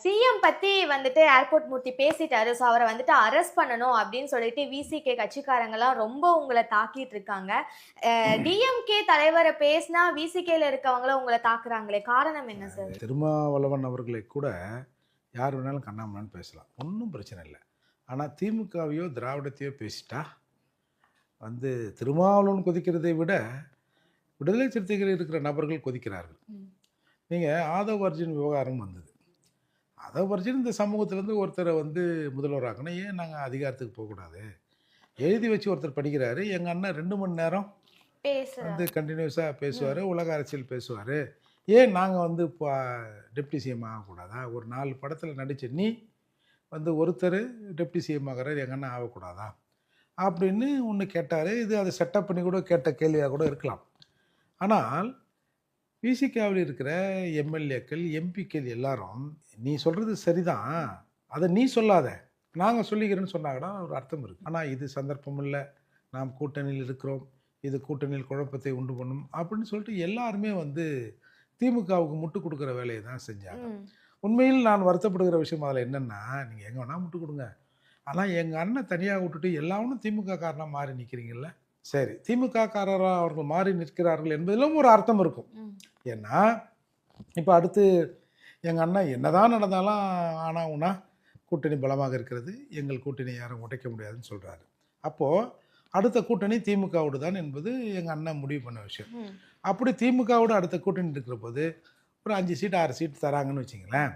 CM பத்தி வந்துட்டு airport மூர்த்தி பேசிட்டாரு. ஸோ அவரை வந்துட்டு அரெஸ்ட் பண்ணணும் அப்படின்னு சொல்லிட்டு விசிகே கட்சிக்காரங்கலாம் ரொம்ப உங்களை தாக்கிட்டு இருக்காங்க. டிஎம்கே தலைவரை பேசினா விசிகேல இருக்கவங்கள உங்களை தாக்குறாங்களே. காரணம் என்ன சார் திருமாவளவன் அவர்களை கூட யார் வேணாலும் கண்ணாமண்ணான்னு பேசலாம். ஒன்றும் பிரச்சனை இல்லை. ஆனால் திமுகவையோ திராவிடத்தையோ பேசிட்டா வந்து திருமாவளவன் கொதிக்கிறதை விட விடுதலை சிறுத்தைகள் இருக்கிற நபர்கள் கொதிக்கிறார்கள். நீங்கள் ஆதவ அர்ஜுன் விவகாரம் வந்தது. ஆதவ அர்ஜுன் இந்த சமூகத்திலேருந்து ஒருத்தரை வந்து முதல்வராக்கணும். ஏன் நாங்கள் அதிகாரத்துக்கு போகக்கூடாது? எழுதி வச்சு ஒருத்தர் படிக்கிறாரு. எங்கள் அண்ணன் ரெண்டு மணி நேரம் வந்து கண்டினியூஸாக பேசுவார் உலக அரசியல் பேசுவார். ஏன் நாங்கள் வந்து இப்போ டெப்டி சிஎம் ஆகக்கூடாதா? ஒரு நாலு படத்தில் நடித்த நீ வந்து ஒருத்தர் டெப்டி சிஎம் ஆகிறார் எங்கள் அண்ணன் ஆகக்கூடாதா? அப்படின்னு ஒன்று கேட்டார். இது அதை செட்டப் பண்ணி கூட கேட்ட கேள்வியாக கூட இருக்கலாம். ஆனால் பிசிகாவில் இருக்கிற எம்எல்ஏக்கள் எம்பிக்கள் எல்லாரும் நீ சொல்கிறது சரிதான். அதை நீ சொல்லாத. நாங்கள் சொல்லிக்கிறேன்னு சொன்னாங்கன்னா ஒரு அர்த்தம் இருக்குது ஆனால் இது சந்தர்ப்பம் இல்லை. நாம் கூட்டணியில் இருக்கிறோம். இது கூட்டணியில் குழப்பத்தை உண்டு பண்ணும். அப்படின்னு சொல்லிட்டு எல்லாருமே வந்து திமுகவுக்கு முட்டு கொடுக்குற வேலையை தான் செஞ்சாங்க. உண்மையில் நான் வருத்தப்படுகிற விஷயம் அதில் என்னென்னா நீங்கள் எங்கே வேணால் முட்டு கொடுங்க. ஆனால் எங்கள் அண்ணன் தனியாக விட்டுட்டு எல்லாவனும் திமுக காரனாக மாறி நிற்கிறீங்கல்ல சரி திமுக காரராக அவர்கள் மாறி நிற்கிறார்கள் என்பதிலும் ஒரு அர்த்தம் இருக்கும். ஏன்னா இப்போ அடுத்து எங்கள் அண்ணன் என்னதான் நடந்தாலும் ஆனால் உனா கூட்டணி பலமாக இருக்கிறது. எங்கள் கூட்டணி யாரும் உடைக்க முடியாதுன்னு சொல்கிறாரு அப்போது அடுத்த கூட்டணி திமுகவோடு தான் என்பது எங்கள் அண்ணன் முடிவு பண்ண விஷயம். அப்படி திமுகவோட அடுத்த கூட்டணி இருக்கிற போது ஒரு அஞ்சு சீட் ஆறு சீட் தராங்கன்னு வச்சிங்களேன்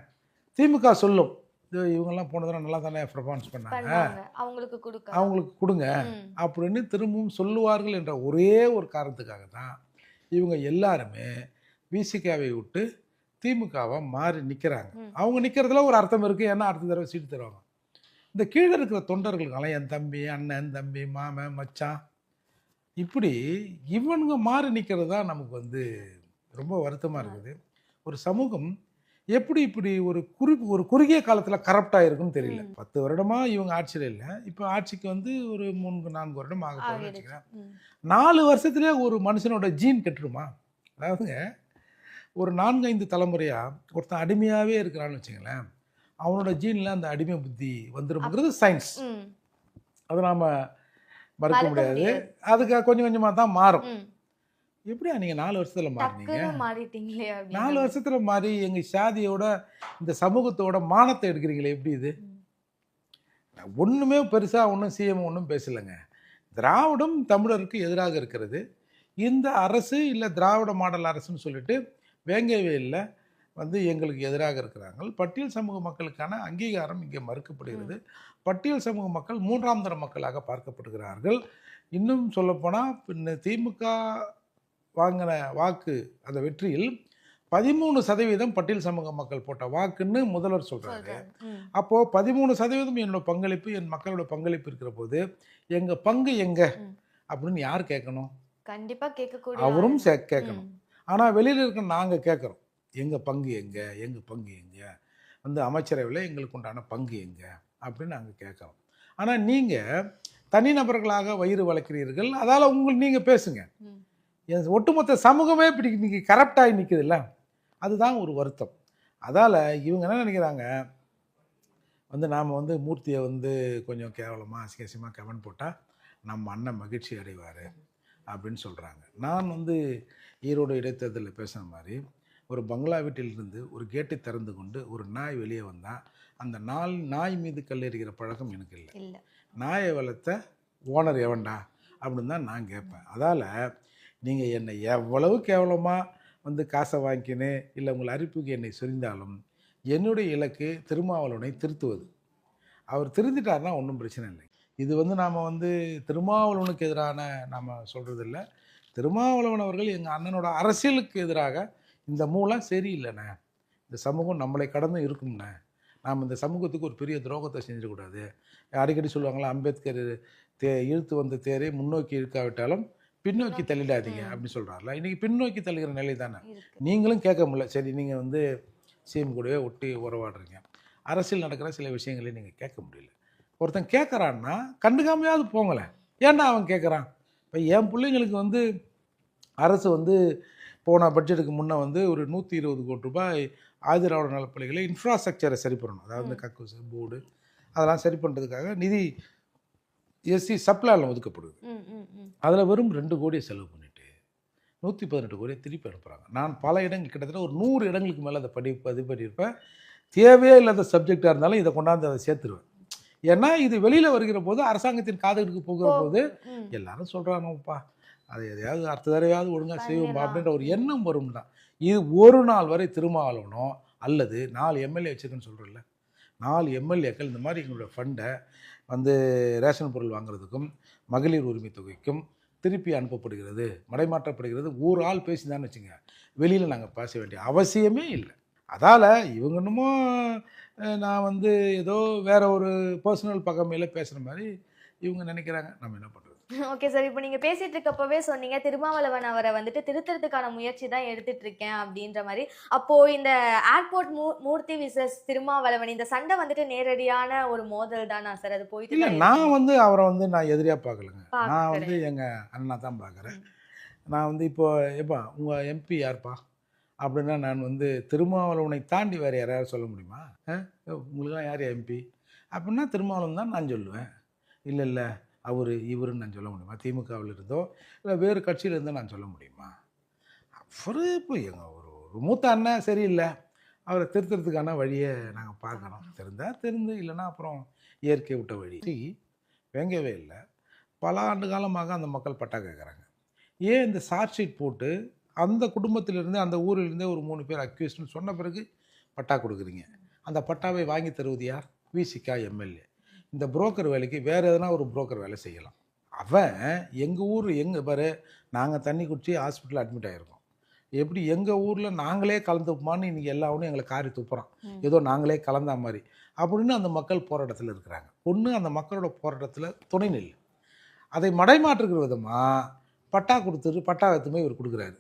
திமுக சொல்லும். இது இவங்கெல்லாம் போன தடவை நல்லா தானே பர்ஃபார்மன்ஸ் பண்ணாங்க. அவங்களுக்கு கொடுக்க அவங்களுக்கு கொடுங்க. அப்படின்னு திரும்பவும் சொல்லுவார்கள் என்ற ஒரே ஒரு காரணத்துக்காக தான் இவங்க எல்லாருமே விசிகாவை விட்டு திமுகவை மாறி நிற்கிறாங்க. அவங்க நிற்கிறதுல ஒரு அர்த்தம் இருக்குது ஏன்னா அடுத்த தடவை சீட்டு தருவாங்க. இந்த கீழே இருக்கிற தொண்டர்களுக்கெல்லாம் என் தம்பி அண்ணன் தம்பி மாமன் மச்சான் இப்படி இவனுங்க மாறி நிற்கிறது தான் நமக்கு வந்து ரொம்ப வருத்தமாக இருக்குது. ஒரு சமூகம் எப்படி இப்படி ஒரு குறி ஒரு குறுகிய காலத்தில் கரப்டாக இருக்குன்னு தெரியல. பத்து வருடமாக இவங்க ஆட்சியில் இல்லை இப்போ ஆட்சிக்கு வந்து ஒரு மூணு நான்கு வருடம் ஆக போகுதுன்னு. வச்சுக்கிறேன். நாலு வருஷத்துலேயே ஒரு மனுஷனோட ஜீன் கெட்டுருமா அதாவதுங்க ஒரு நான்கு ஐந்து தலைமுறையாக ஒருத்தன் அடிமையாகவே இருக்கிறான்னு வச்சுங்களேன் அவனோட ஜீனில் அந்த அடிமை புத்தி வந்துரும்ங்கிறது சயின்ஸ். அதை நாம் மறுக்க முடியாது. அதுக்கு கொஞ்சம் கொஞ்சமாக தான் மாறும். எப்படியா நீங்கள் நாலு வருஷத்தில் மாறினீங்க? மாறிட்டீங்களே நாலு வருஷத்தில் மாறி எங்கள் சாதியோட இந்த சமூகத்தோட மானத்தை எடுக்கிறீங்களே எப்படி இது. ஒன்றுமே பெருசாக ஒன்றும் சிஎம் ஒன்றும் பேசலைங்க. திராவிடம் தமிழருக்கு எதிராக இருக்கிறது. இந்த அரசு இல்லை திராவிட மாடல் அரசுன்னு சொல்லிட்டு வேங்கவேலில் வந்து எங்களுக்கு எதிராக இருக்கிறாங்க பட்டியல் சமூக மக்களுக்கான அங்கீகாரம் இங்கே மறுக்கப்படுகிறது. பட்டியல் சமூக மக்கள் மூன்றாம் தர மக்களாக பார்க்கப்படுகிறார்கள். இன்னும் சொல்லப்போனால் பின்ன திமுக வாங்கின வாக்கு அந்த வெற்றியில் பதிமூணு சதவீதம் பட்டியல் சமூக மக்கள் போட்ட வாக்குன்னு முதல்வர் சொல்கிறாரு. ம். அப்போது பதிமூணு சதவீதம் என்னோட பங்களிப்பு என் மக்களோட பங்களிப்பு இருக்கிற போது எங்கள் பங்கு எங்கே. அப்படின்னு யார் கேட்கணும்? கண்டிப்பா கேட்கக்கூடிய அவரும். சே- கேட்கணும். ஆனால் வெளியில் இருக்க நாங்கள் கேட்குறோம். எங்கள் பங்கு எங்கே? எங்கள் பங்கு எங்கே? வந்து அமைச்சரவையில் எங்களுக்கு உண்டான பங்கு எங்கே? அப்படின்னு நாங்கள் கேட்குறோம். ஆனால் நீங்கள் தனிநபர்களாக வயிறு வளர்க்கிறீர்கள். அதால் உங்களுக்கு நீங்கள் பேசுங்க. ஒட்டுமொத்த சமூகமே இப்படி இன்னைக்கு கரப்டாகி நிற்குதுல்ல அதுதான் ஒரு வருத்தம். அதால் இவங்க என்ன நினைக்கிறாங்க? வந்து நாம் வந்து மூர்த்தியை வந்து கொஞ்சம் கேவலமாக அசிகசியமாக கமெண்ட் போட்டால் நம்ம அண்ணன் மகிழ்ச்சி அடைவார் அப்படின்னு சொல்கிறாங்க நான் வந்து ஈரோடு இடைத்தேர்தலில் பேசுன மாதிரி ஒரு பங்களா வீட்டிலிருந்து ஒரு கேட்டை திறந்து கொண்டு ஒரு நாய் வெளியே வந்தால் அந்த நாய் நாய் மீது கல்லெறிகிற பழக்கம் எனக்கு இல்ல. நாயை வளர்த்த ஓனர் எவன்டா? அப்படின்னு தான் நான் கேட்பேன். அதால் நீங்கள் என்னை எவ்வளவு கேவலமாக வந்து காசை வாங்கினேன் இல்லை உங்கள் அறிப்புக்கு என்னை சொரிந்தாலும் என்னுடைய இலக்கு திருமாவளவனை திருத்துவது. அவர் திருத்திட்டார்னா ஒன்றும் பிரச்சனை இல்லை. இது வந்து நாம் வந்து திருமாவளவனுக்கு எதிரான நாம் சொல்கிறதில்ல திருமாவளவன் அவர்கள் எங்கள் அண்ணனோட அரசியலுக்கு எதிராக இந்த மூலம் சரியில்லைண்ணே இந்த சமூகம் நம்மளை கடந்து இருக்கும்ண்ணே. நாம் இந்த சமூகத்துக்கு ஒரு பெரிய துரோகத்தை செஞ்சிடக்கூடாது. அடிக்கடி சொல்லுவாங்களா அம்பேத்கர் தே இழுத்து வந்த தேரை முன்னோக்கி இழுக்காவிட்டாலும் பின்னோக்கி தள்ளிடாதீங்க. அப்படின்னு சொல்கிறாருல இன்றைக்கி பின்னோக்கி தள்ளுகிற நிலை தானே? நீங்களும் கேட்க முடியல. சரி நீங்கள் வந்து சிஎம் கூடவே ஒட்டி உறவாடுறீங்க. அரசியல் நடக்கிற சில விஷயங்களையும் நீங்கள் கேட்க முடியல. ஒருத்தன் கேட்குறான்னா கண்டுக்காமையாவது போங்களேன். ஏன்டா அவன் கேட்குறான்? இப்போ என் பிள்ளைங்களுக்கு வந்து அரசு வந்து போன பட்ஜெட்டுக்கு முன்னே வந்து ஒரு நூற்றி இருபது கோடி ரூபாய் ஆதிராவிட நலப்பள்ளிகளை இன்ஃப்ராஸ்ட்ரக்சரை சரி பண்ணணும். அதாவது கக்கூசு போர்டு அதெல்லாம் சரி பண்ணுறதுக்காக நிதி எஸ்சி சப்ளாவில் ஒதுக்கப்படுது. அதில் வெறும் ரெண்டு கோடியை செலவு பண்ணிட்டு நூற்றி பதினெட்டு கோடியை திருப்பி அனுப்புகிறாங்க நான் பல இடங்கள் கிட்டத்தட்ட ஒரு நூறு இடங்களுக்கு மேலே அதை படி பதிவு பண்ணியிருப்பேன் தேவையே இல்லாத சப்ஜெக்டாக இருந்தாலும் இதை கொண்டாந்து அதை சேர்த்துருவேன் ஏன்னா இது வெளியில் வருகிற போது அரசாங்கத்தின் காதுகளுக்கு போகிற போது. எல்லாரும் சொல்கிறாங்கப்பா அது எதையாவது அடுத்த தடவையாவது ஒழுங்காக செய்வோம்பா. அப்படின்ற ஒரு எண்ணம் வரும் தான் இது ஒரு நாள் வரை திருமாவளவனோ அல்லது நாலு எம்எல்ஏ வச்சுருக்குன்னு சொல்கிறேன்ல நாலு எம்எல்ஏக்கள் இந்த மாதிரி எங்களுடைய ஃபண்டை வந்து ரேஷன் பொருள் வாங்குறதுக்கும் மகளிர் உரிமை தொகைக்கும் திருப்பி அனுப்பப்படுகிறது மடைமாற்றப்படுகிறது. ஒரு ஆள் பேசினான்னு வச்சுங்க வெளியில் நாங்கள் பேச வேண்டிய அவசியமே இல்லை. அதால் இவங்க இன்னமும் நான் வந்து ஏதோ வேற ஒரு பர்சனல் பகமையில் பேசுகிற மாதிரி இவங்க நினைக்கிறாங்க. நம்ம என்ன பண்ணுறோம் ஓகே சார் இப்போ நீங்க பேசிட்டு இருக்கப்பவே சொன்னீங்க திருமாவளவன் அவரை வந்துட்டு திருத்தறதுக்கான முயற்சி தான் எடுத்துட்டு இருக்கேன் அப்படின்ற மாதிரி. அப்போ இந்த ஏர்போர்ட் மூ மூர்த்தி விசஸ் திருமாவளவன் இந்த சண்டை வந்துட்டு நேரடியான ஒரு மோதல் தானா சார் அது போயிட்டு இல்லை நான். வந்து அவரை வந்து நான் எதிரியாக பார்க்கலங்க. நான். வந்து எங்கள் அண்ணா தான் பார்க்குறேன். நான் வந்து இப்போ எப்பா உங்கள் எம்பி யார்ப்பா? அப்படின்னா நான் வந்து திருமாவளவனை தாண்டி வேறு யாரையாவது சொல்ல முடியுமா? உங்களுக்குலாம் யார் எம்பி அப்படின்னா திருமாவளவன் தான் நான் சொல்லுவேன். இல்லை இல்லை. அவர் இவருன்னு நான் சொல்ல முடியுமா? திமுகவில் இருந்தோ இல்லை வேறு கட்சியில் இருந்தோ நான் சொல்ல முடியுமா? அவர் இப்போ எங்கள் ஒரு ஒரு மூத்த அண்ணன் சரியில்லை. அவரை திருத்துறதுக்கான வழியை நாங்கள் பார்க்கணும். தெரிந்தால் தெரிந்து இல்லைன்னா அப்புறம் இயற்கை விட்ட வழி. வேங்கவே இல்லை. பல ஆண்டு காலமாக அந்த மக்கள் பட்டா கேட்குறாங்க. ஏன் இந்த சார்ஜ் ஷீட் போட்டு அந்த குடும்பத்திலிருந்து அந்த ஊரிலிருந்தே ஒரு மூணு பேர் அக்யூஸ்ட்னு சொன்ன பிறகு பட்டா கொடுக்குறீங்க? அந்த பட்டாவை வாங்கி தருவது யார்? விசிகா எம்எல்ஏ இந்த புரோக்கர் வேலைக்கு வேறு எதனா ஒரு புரோக்கர் வேலை செய்யலாம். அவன் எங்கள் ஊர் எங்கள் பாரு நாங்கள் தண்ணி குடிச்சு ஹாஸ்பிட்டல் அட்மிட் ஆகிருக்கோம் எப்படி எங்கள் ஊரில் நாங்களே கலந்துப்போமான்னு இன்றைக்கி எல்லாவனும் எங்களை காரி துப்புறான். ஏதோ நாங்களே கலந்த மாதிரி. அப்படின்னு அந்த மக்கள் போராட்டத்தில் இருக்கிறாங்க. ஒன்று அந்த மக்களோட போராட்டத்தில் துணை நில் அதை மடைமாற்றுகிற விதமாக பட்டா கொடுத்துட்டு பட்டா எடுத்துமே இவர் கொடுக்குறாரு.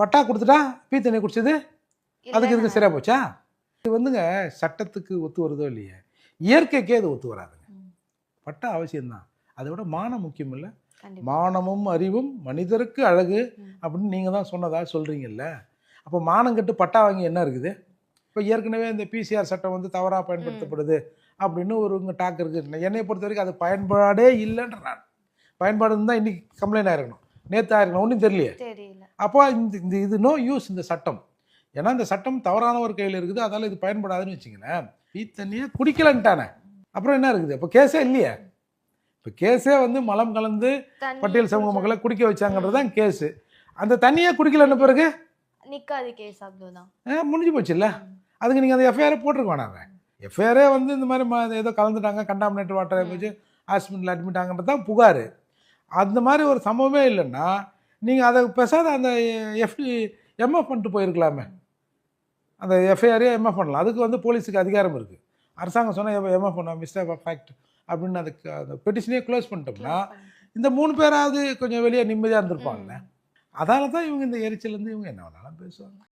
பட்டா கொடுத்துட்டா பீ தண்ணி குடிச்சது? அதுக்கு இதுக்கு சரியா போச்சா? இது வந்துங்க சட்டத்துக்கு ஒத்து வருதோ இல்லையே? இயற்கைக்கே அது ஒத்து வராதுங்க ம். பட்டா அவசியம்தான். அதை விட மானம் முக்கியம் இல்லை. மானமும் அறிவும் மனிதருக்கு அழகு. அப்படின்னு நீங்கள் தான் சொன்னதா சொல்கிறீங்கல்ல அப்போ மானம் கட்டு பட்டா வாங்கி என்ன இருக்குது? இப்போ ஏற்கனவே இந்த பிசிஆர் சட்டம் வந்து தவறாக பயன்படுத்தப்படுது அப்படின்னு ஒரு இங்கே டாக் இருக்குது என்னை பொறுத்த வரைக்கும் அது பயன்பாடே இல்லைன்ற நான். பயன்பாடு இருந்தால் இன்னைக்கு கம்ப்ளைண்ட் ஆயிருக்கணும். நேற்று ஆயிருக்கணும். ஒன்றும் தெரியலையே. தெரியல. அப்போ இந்த இந்த இது நோ யூஸ் இந்த சட்டம். ஏன்னா இந்த சட்டம் தவறானவர் கையில் இருக்குது. அதால் இது பயன்படாதுன்னு வச்சுங்களேன் தண்ணியை குடிக்கலன்ட்டானே. அப்புறம் என்ன இருக்குது? அப்போ கேஸே இல்லையே. இப்போ கேஸே வந்து மலம் கலந்து பட்டியல் சமூக மக்களை குடிக்க வச்சாங்கன்றது தான் கேஸு. அந்த தண்ணியே குடிக்கலன்னு பிறகு? நிக்காது கேஸ் அவ்வளவுதான். அஹ், முடிஞ்சு போச்சுல்ல? அதுக்கு நீங்கள் அந்த எஃப்ஐஆரை போட்டிருக்க வேணாங்க எஃப்ஐஆரே வந்து இந்த மாதிரி ஏதோ கலந்துட்டாங்க கண்டாமினேட் வாட்டரை வச்சு ஹாஸ்பிட்டலில் அட்மிட் ஆங்கன்றது தான் புகார். அந்த மாதிரி ஒரு சம்பவமே இல்லைன்னா நீங்கள் அதை பெசாத அந்த எஃப்டி எம்எஃப் பண்ணிட்டு போயிருக்கலாமே. அந்த எஃப்ஐஆரே எம்எஃப் பண்ணலாம். அதுக்கு வந்து போலீஸுக்கு அதிகாரம் இருக்குது அரசாங்கம் சொன்னால் எம்எஃப் பண்ண மிஸ்டேக் ஆஃப் ஃபேக்ட் அப்படின்னு அதுக்கு அந்த பெட்டிஷனே க்ளோஸ் பண்ணிட்டோம்னா இந்த மூணு பேராவது கொஞ்சம் வெளியே நிம்மதியாக இருந்திருப்பாங்கல்ல அதால தான் இவங்க இந்த எரிச்சல் இருந்து இவங்க என்ன வேணாலும் பேசுவாங்க.